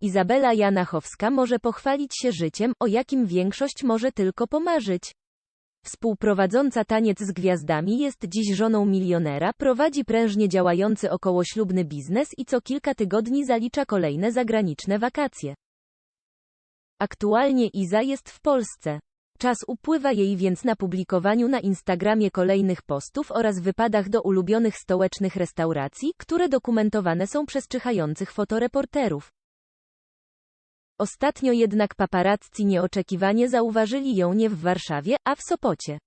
Izabela Janachowska może pochwalić się życiem, o jakim większość może tylko pomarzyć. Współprowadząca taniec z gwiazdami jest dziś żoną milionera, prowadzi prężnie działający okołoślubny biznes i co kilka tygodni zalicza kolejne zagraniczne wakacje. Aktualnie Iza jest w Polsce. Czas upływa jej więc na publikowaniu na Instagramie kolejnych postów oraz wypadach do ulubionych stołecznych restauracji, które dokumentowane są przez czyhających fotoreporterów. Ostatnio jednak paparazzi nieoczekiwanie zauważyli ją nie w Warszawie, a w Sopocie.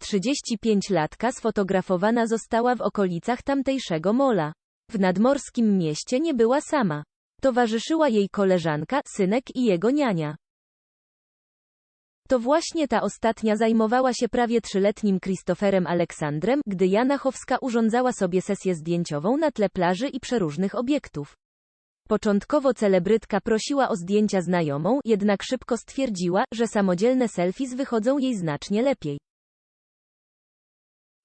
35-latka sfotografowana została w okolicach tamtejszego mola. W nadmorskim mieście nie była sama. Towarzyszyła jej koleżanka, synek i jego niania. To właśnie ta ostatnia zajmowała się prawie trzyletnim Christopherem Aleksandrem, gdy Jana Chowska urządzała sobie sesję zdjęciową na tle plaży i przeróżnych obiektów. Początkowo celebrytka prosiła o zdjęcia znajomą, jednak szybko stwierdziła, że samodzielne selfies wychodzą jej znacznie lepiej.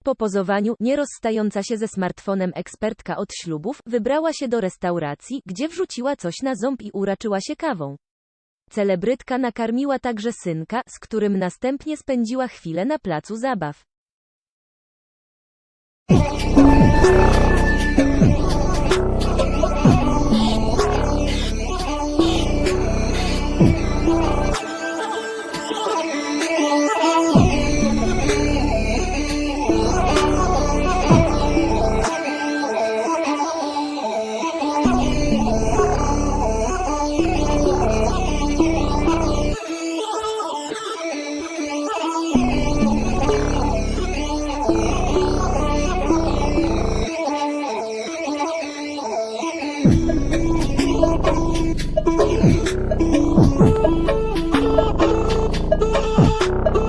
Po pozowaniu, nie rozstająca się ze smartfonem ekspertka od ślubów, wybrała się do restauracji, gdzie wrzuciła coś na ząb i uraczyła się kawą. Celebrytka nakarmiła także synka, z którym następnie spędziła chwilę na placu zabaw.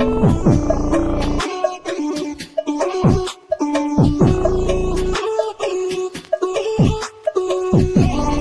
Mm-hmm. Hmm.